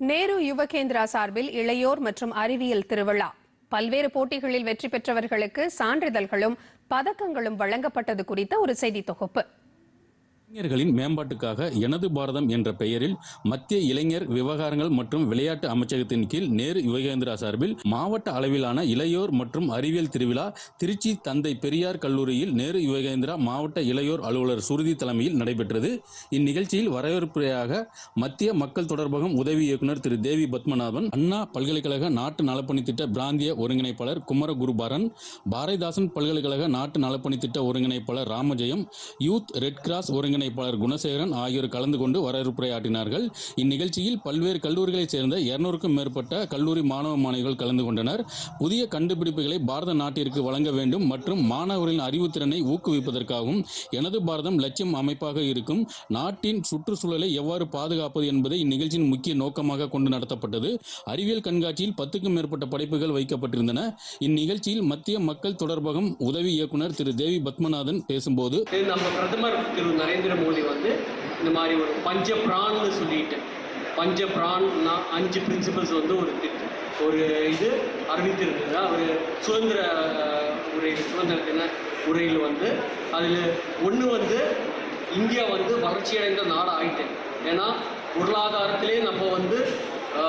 நேரு யுவகேந்திரா சார்பில் இளையோர் மற்றும் அறிவியல் திருவிழா. பல்வேறு போட்டிகளில் வெற்றி பெற்றவர்களுக்கு சான்றிதழ்களும் பதக்கங்களும் வழங்கப்பட்டது குறித்த ஒரு செய்தி தொகுப்பு. இளைஞர்களின் மேம்பாட்டுக்காக எனது பாரதம் என்ற பெயரில் மத்திய இளைஞர் விவகாரங்கள் மற்றும் விளையாட்டு அமைச்சகத்தின் கீழ் நேரு யுவகேந்திரா சார்பில் மாவட்ட அளவிலான இளையோர் மற்றும் அறிவியல் திருவிழா திருச்சி தந்தை பெரியார் கல்லூரியில் நேரு யுவகேந்திரா மாவட்ட இளையோர் அலுவலர் சுருதி தலைமையில் நடைபெற்றது. இந்நிகழ்ச்சியில் வரவேற்புரையாக மத்திய மக்கள் தொடர்பகம் உதவி இயக்குநர் திரு தேவி பத்மநாபன் அண்ணா பல்கலைக்கழக நாட்டு நலப்பணி திட்ட பிராந்திய ஒருங்கிணைப்பாளர் குமரகுருபரன் பாரதிதாசன் பல்கலைக்கழக நாட்டு நலப்பணி திட்ட ஒருங்கிணைப்பாளர் ராமஜெயம் யூத் ரெட் கிராஸ் ஒருங்கிணை ஒருங்கிணைப்பாளர் குணசேகரன் ஆகியோர் கலந்து கொண்டு வரவேற்புரையாற்றினார்கள். இந்நிகழ்ச்சியில் பல்வேறு கல்லூரிகளைச் சேர்ந்த இருநூறுக்கும் மேற்பட்ட கல்லூரி மாணவ மாணவிகள் கலந்து கொண்டனர். புதிய கண்டுபிடிப்புகளை பாரத நாட்டிற்கு வழங்க வேண்டும் மற்றும் மாணவர்களின் அறிவுத்திறனை ஊக்குவிப்பதற்காகவும் எனது பாரதம் லட்சியம் அமைப்பாக இருக்கும். நாட்டின் சுற்றுச்சூழலை எவ்வாறு பாதுகாப்பது என்பதை இந்நிகழ்ச்சியின் முக்கிய நோக்கமாக கொண்டு நடத்தப்பட்டது. அறிவியல் கண்காட்சியில் பத்துக்கும் மேற்பட்ட படைப்புகள் வைக்கப்பட்டிருந்தன. இந்நிகழ்ச்சியில் மத்திய மக்கள் தொடர்பகம் உதவி இயக்குனர் திரு. தேவி பத்மநாதன் பேசும்போது நம்ம பிரதமர் திரு. நரேந்திர நரேந்திர மோடி வந்து இந்த மாதிரி ஒரு பஞ்ச பிரான்னு சொல்லிட்டு பஞ்ச பிரான்னா அஞ்சு பிரின்சிபல்ஸ் வந்து ஒரு ஒரு இது அறிவித்திருந்தது அவர் சுதந்திர அஹ், உரை சுதந்திர தின உரையில் வந்து அதில் ஒன்று வந்து இந்தியா வந்து வளர்ச்சியடைந்த நாடு ஆகிட்டு ஏன்னா பொருளாதாரத்திலே நம்ம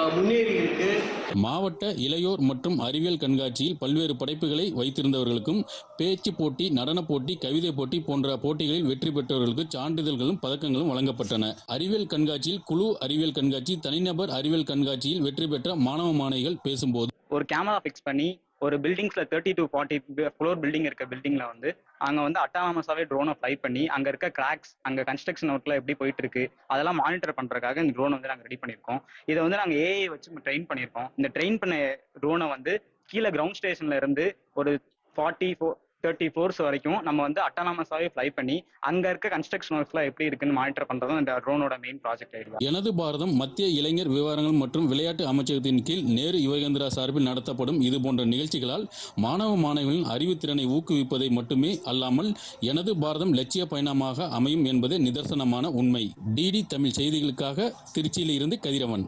முன்னேறி இருக்கு. மாவட்ட இளையோர் மற்றும் அறிவியல் கண்காட்சியில் பல்வேறு படைப்புகளை வைத்திருந்தவர்களுக்கும் பேச்சு போட்டி நடனப் போட்டி கவிதை போட்டி போன்ற போட்டிகளில் வெற்றி பெற்றவர்களுக்கு சான்றிதழ்களும் பதக்கங்களும் வழங்கப்பட்டன. அறிவியல் கண்காட்சியில் குழு அறிவியல் கண்காட்சி தனிநபர் அறிவியல் கண்காட்சியில் வெற்றி பெற்ற மாணவ மாணவிகள் பேசும்போது ஒரு கேமரா ஃபிக்ஸ் பண்ணி ஒரு பில்டிங்ஸ்ல thirty to forty floor building இருக்க பில்டிங்ல வந்து அங்க வந்து அட்டானமஸாவே ட்ரோனை ஃப்ளை பண்ணி அங்க இருக்க கிராக்ஸ் அங்க கன்ஸ்ட்ரக்ஷன் ஒர்க்ல எப்படி போயிட்டு இருக்கு அதெல்லாம் மானிட்டர் பண்றதுக்காக இந்த ட்ரோன் வந்து நாங்க ரெடி பண்ணியிருக்கோம். இதை வந்து நாங்க ஏஐ வச்சு ட்ரெயின் பண்ணியிருக்கோம். இந்த ட்ரெயின் பண்ண ட்ரோனை வந்து கீழே கிரவுண்ட் ஸ்டேஷன்ல இருந்து ஒரு ஃபார்ட்டி ஃபோர் தேர்ட்டி ஃபோர்ஸ் வரைக்கும் நம்ம வந்து அட்டானமஸாவே ஃப்ளை பண்ணி அங்க இருக்க கன்ஸ்ட்ரக்ஷன் ஒர்க்ஸ்லாம் எப்படி இருக்குன்னு மானிட்டர் பண்றதும் இந்த ட்ரோனோட மெயின் ப்ராஜெக்ட் ஆயிடுது. எனது பாரதம் மத்திய இளைஞர் விவகாரங்கள் மற்றும் விளையாட்டு அமைச்சகத்தின் கீழ் நேரு யுவகேந்திரா சார்பில் நடத்தப்படும் இதுபோன்ற நிகழ்ச்சிகளால் மாணவ மாணவிகளின் அறிவுத்திறனை ஊக்குவிப்பதை மட்டுமே அல்லாமல் எனது பாரதம் லட்சிய பயணமாக அமையும் என்பதே நிதர்சனமான உண்மை. டிடி தமிழ் செய்திகளுக்காக திருச்சியில் இருந்து கதிரவன்.